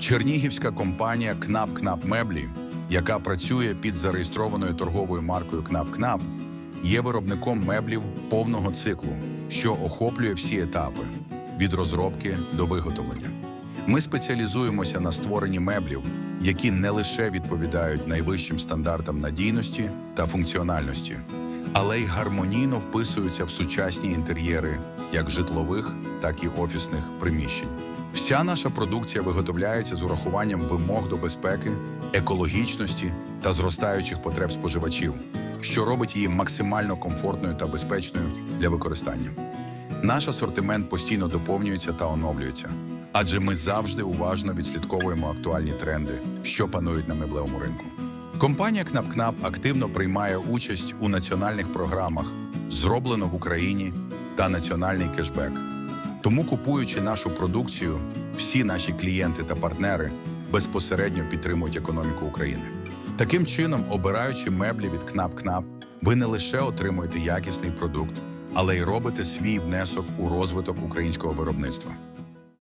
Чернігівська компанія КНАП КНАП Меблі, яка працює під зареєстрованою торговою маркою КНАП КНАП, є виробником меблів повного циклу, що охоплює всі етапи від розробки до виготовлення. Ми спеціалізуємося на створенні меблів, які не лише відповідають найвищим стандартам надійності та функціональності, але й гармонійно вписуються в сучасні інтер'єри як житлових, так і офісних приміщень. Вся наша продукція виготовляється з урахуванням вимог до безпеки, екологічності та зростаючих потреб споживачів, що робить її максимально комфортною та безпечною для використання. Наш асортимент постійно доповнюється та оновлюється, адже ми завжди уважно відслідковуємо актуальні тренди, що панують на меблевому ринку. Компанія КНАП-КНАП активно приймає участь у національних програмах Зроблено в Україні та Національний кешбек. Тому, купуючи нашу продукцію, всі наші клієнти та партнери безпосередньо підтримують економіку України. Таким чином, обираючи меблі від КНАП-КНАП, ви не лише отримуєте якісний продукт, але й робите свій внесок у розвиток українського виробництва.